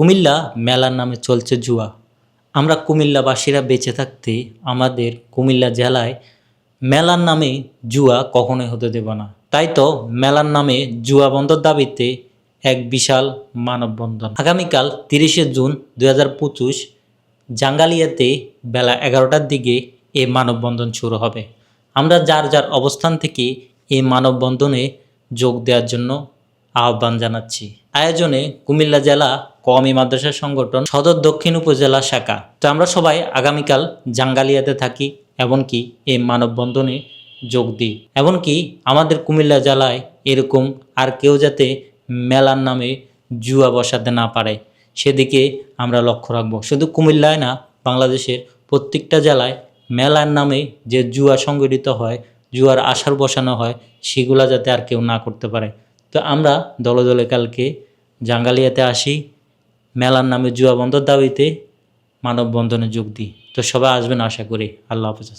কুমিল্লা মেলার নামে চলছে জুয়া। আমরা কুমিল্লাবাসীরা বেঁচে থাকতে আমাদের কুমিল্লা জেলায় মেলার নামে জুয়া কখনোই হতে দেব না। তাই তো মেলার নামে জুয়া বন্ধর দাবিতে এক বিশাল মানববন্ধন। আগামীকাল তিরিশে জুন দুই হাজার পঁচিশ জাঙ্গালিয়াতে বেলা এগারোটার দিকে এই মানববন্ধন শুরু হবে। আমরা যার যার অবস্থান থেকে এই মানববন্ধনে যোগ দেওয়ার জন্য আহ্বান জানাচ্ছি। আয়োজনে কুমিল্লা জেলা কওমি মাদ্রাসা সংগঠন সদর দক্ষিণ উপজেলা শাখা। তো আমরা সবাই আগামীকাল জাঙ্গালিয়াতে থাকি, এমনকি এই মানববন্ধনে যোগ দিই। এমনকি আমাদের কুমিল্লা জেলায় এরকম আর কেউ যাতে মেলার নামে জুয়া বসাতে না পারে, সেদিকে আমরা লক্ষ্য রাখব। শুধু কুমিল্লায় না, বাংলাদেশের প্রত্যেকটা জেলায় মেলার নামে যে জুয়া সংগঠিত হয়, জুয়ার আশার বসানো হয়, সেগুলা যাতে আর কেউ না করতে পারে। তো আমরা দলে দলে কালকে জাঙ্গালিয়াতে আসি। মেলার নামে জুয়া বন্ধর দাবিতে মানববন্ধনে যোগ দিই। তো সবাই আসবেন আশা করি। আল্লাহ হাফেজ।